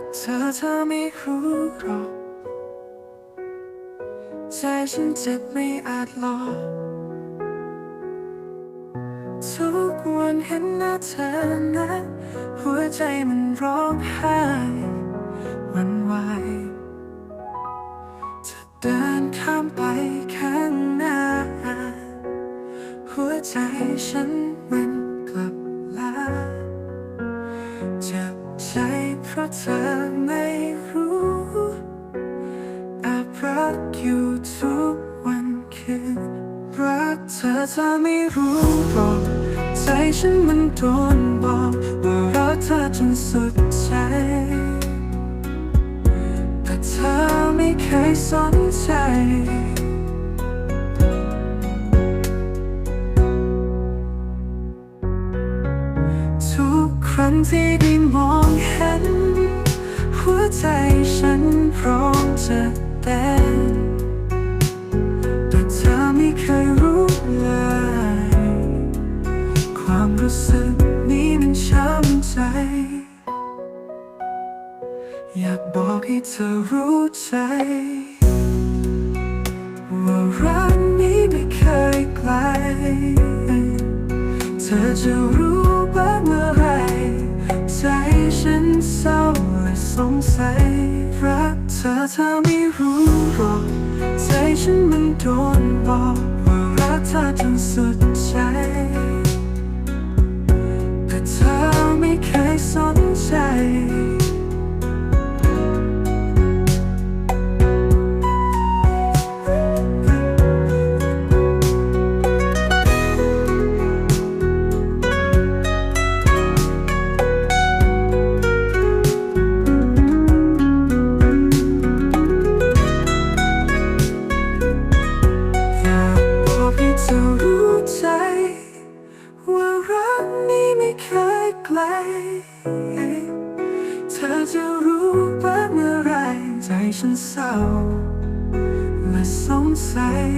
กเธอเธอไม่รู้หรอกใจฉันเจ็บไม่อาจหลอกทุกวันเห็นหน้าเธอนะหัวใจมันร้องไห้หวันไหวจะเดินข้ามไปข้างหน้า หัวใจฉันมัน ราะเธอไม่รู้แอบรักอยู่ทุกวันคืนรักเธอเธอไม่รู้หรอกใจฉันมันโดนบอกว่ารักเธอจนสุดใจแต่เธอไม่เคยสนใจ ครั้งที่ได้มองเห็น หัวใจฉันพร้อมจะเต้นแต่เธอไม่เคยรู้เลย ความรู้สึกนี้มันช้ำใจ อยากบอกให้เธอรู้ใจ ว่ารักนี้ไม่เคยไกล เธอจะรู้บ้างเมื่อไร ใจฉันเศร้าและสงสัยรักเธอเธอไม่รู้หรอกใจฉันมันโดนบอกว่ารักเธอจนสุดใจ แต่เธอไม่เคยสนใจ เธอจะรู้ว่าเมื่อไรใจฉันเศร้าและสงสัย